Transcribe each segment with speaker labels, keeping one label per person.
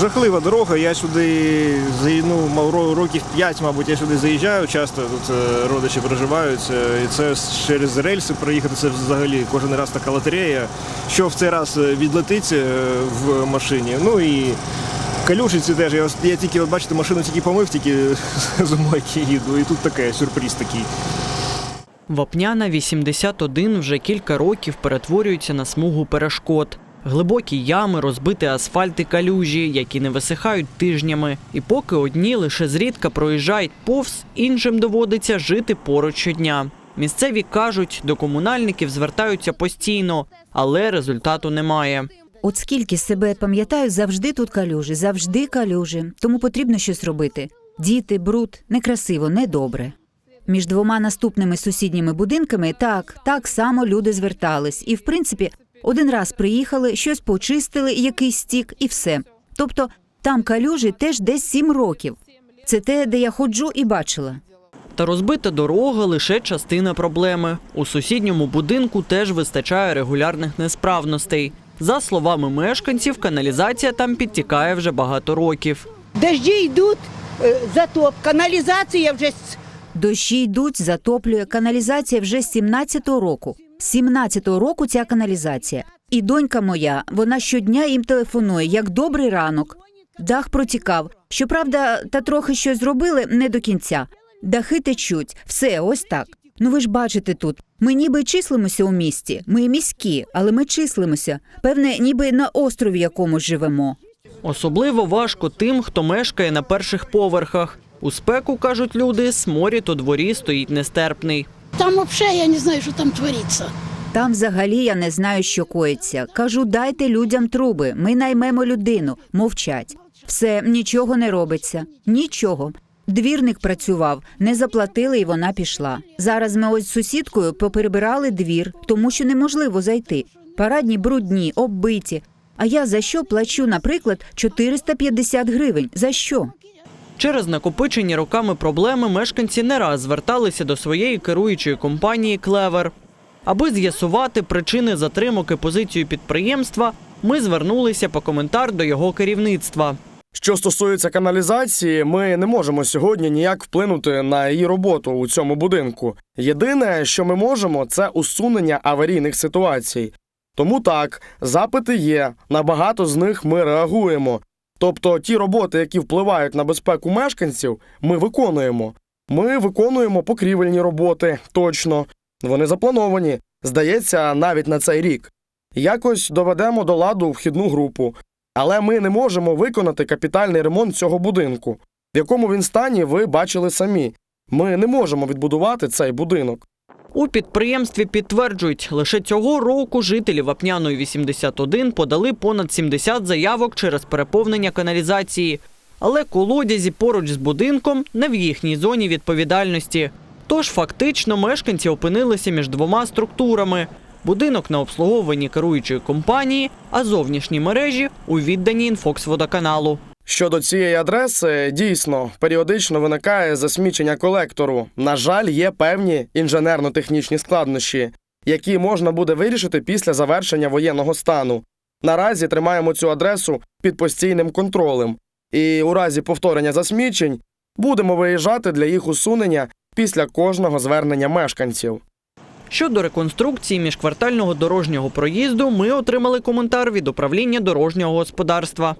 Speaker 1: Жахлива дорога. Я сюди ну, років 5, мабуть, я сюди заїжджаю. Часто тут е, родичі проживають. е, І це через рельси проїхати це взагалі кожен раз така лотерея. Що в цей раз е, відлетить в машині. Ну і калюшиці теж. Я, я тільки, от бачите, машину тільки помив, тільки з мойки їду. І тут таке сюрприз такий.
Speaker 2: Вапняна 81 вже кілька років перетворюється на смугу перешкод. Глибокі ями, розбиті асфальт і калюжі, які не висихають тижнями. І поки одні лише зрідка проїжджають повз, іншим доводиться жити поруч щодня. Місцеві кажуть, до комунальників звертаються постійно, але результату немає.
Speaker 3: От скільки себе пам'ятаю, завжди тут калюжі, завжди калюжі. Тому потрібно щось робити. Діти, бруд, некрасиво, недобре. Між двома наступними сусідніми будинками так, так само люди звертались. І, в принципі, один раз приїхали, щось почистили, якийсь стік, і все. Тобто там калюжі теж десь сім років. Це те, де я ходжу і бачила.
Speaker 2: Та розбита дорога лише частина проблеми. У сусідньому будинку теж вистачає регулярних несправностей. За словами мешканців, каналізація там підтікає вже багато років.
Speaker 4: Дожди йдуть, е, затоп, каналізація вже
Speaker 3: Дощі йдуть, затоплює каналізація вже з 17-го року. З 17-го року ця каналізація. І донька моя, вона щодня їм телефонує, як добрий ранок. Дах протікав. Щоправда, та трохи щось зробили не до кінця. Дахи течуть, все ось так. Ну ви ж бачите тут. Ми ніби числимося у місті. Ми міські, але ми числимося. Певне, ніби на острові якомусь живемо.
Speaker 2: Особливо важко тим, хто мешкає на перших поверхах. У спеку, кажуть люди, сморід у дворі стоїть нестерпний.
Speaker 5: Там вообще я не знаю, что там творится.
Speaker 3: Там взагалі я не знаю, що коїться. Кажу, дайте людям труби. Ми наймемо людину. Мовчать. Все, нічого не робиться. Нічого. Двірник працював, не заплатили, і вона пішла. Зараз ми ось з сусідкою поперебирали двір, тому що неможливо зайти. Парадні брудні, оббиті. А я за що плачу, наприклад, 450 гривень? За що?
Speaker 2: Через накопичені роками проблеми мешканці не раз зверталися до своєї керуючої компанії Клевер. Аби з'ясувати причини затримок і позицію підприємства, ми звернулися по коментар до його керівництва.
Speaker 6: Що стосується каналізації, ми не можемо сьогодні ніяк вплинути на її роботу у цьому будинку. Єдине, що ми можемо, це усунення аварійних ситуацій. Тому так, запити є, на багато з них ми реагуємо. Тобто ті роботи, які впливають на безпеку мешканців, ми виконуємо. Ми виконуємо покрівельні роботи, точно. Вони заплановані, здається, навіть на цей рік. Якось доведемо до ладу вхідну групу. Але ми не можемо виконати капітальний ремонт цього будинку. В якому він стані, ви бачили самі. Ми не можемо відбудувати цей будинок.
Speaker 2: У підприємстві підтверджують, лише цього року жителі Вапняної 81 подали понад 70 заявок через переповнення каналізації. Але колодязі поруч з будинком не в їхній зоні відповідальності. Тож фактично мешканці опинилися між двома структурами: будинок на обслуговуванні керуючої компанії, а зовнішні мережі у відданні інфоксводоканалу.
Speaker 6: Щодо цієї адреси, дійсно, періодично виникає засмічення колектору. На жаль, є певні інженерно-технічні складнощі, які можна буде вирішити після завершення воєнного стану. Наразі тримаємо цю адресу під постійним контролем, і у разі повторення засмічень будемо виїжджати для їх усунення після кожного звернення мешканців.
Speaker 2: Щодо реконструкції міжквартального дорожнього проїзду, ми отримали коментар від управління дорожнього господарства.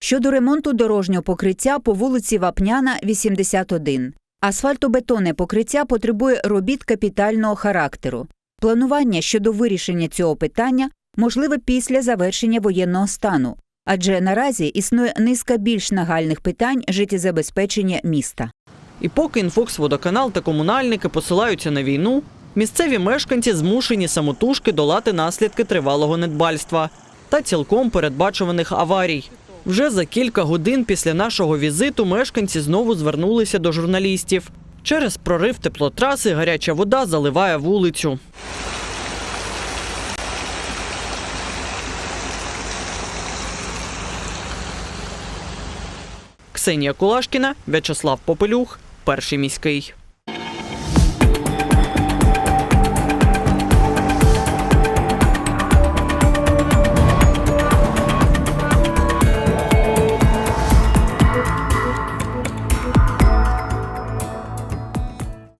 Speaker 3: Щодо ремонту дорожнього покриття по вулиці Вапняна, 81. Асфальтобетонне покриття потребує робіт капітального характеру. Планування щодо вирішення цього питання можливе після завершення воєнного стану, адже наразі існує низка більш нагальних питань життєзабезпечення міста.
Speaker 2: І поки інфоксводоканал та комунальники посилаються на війну, місцеві мешканці змушені самотужки долати наслідки тривалого недбальства та цілком передбачуваних аварій. Вже за кілька годин після нашого візиту мешканці знову звернулися до журналістів. Через прорив теплотраси гаряча вода заливає вулицю. Ксенія Кулашкіна, В'ячеслав Попелюх, перший міський.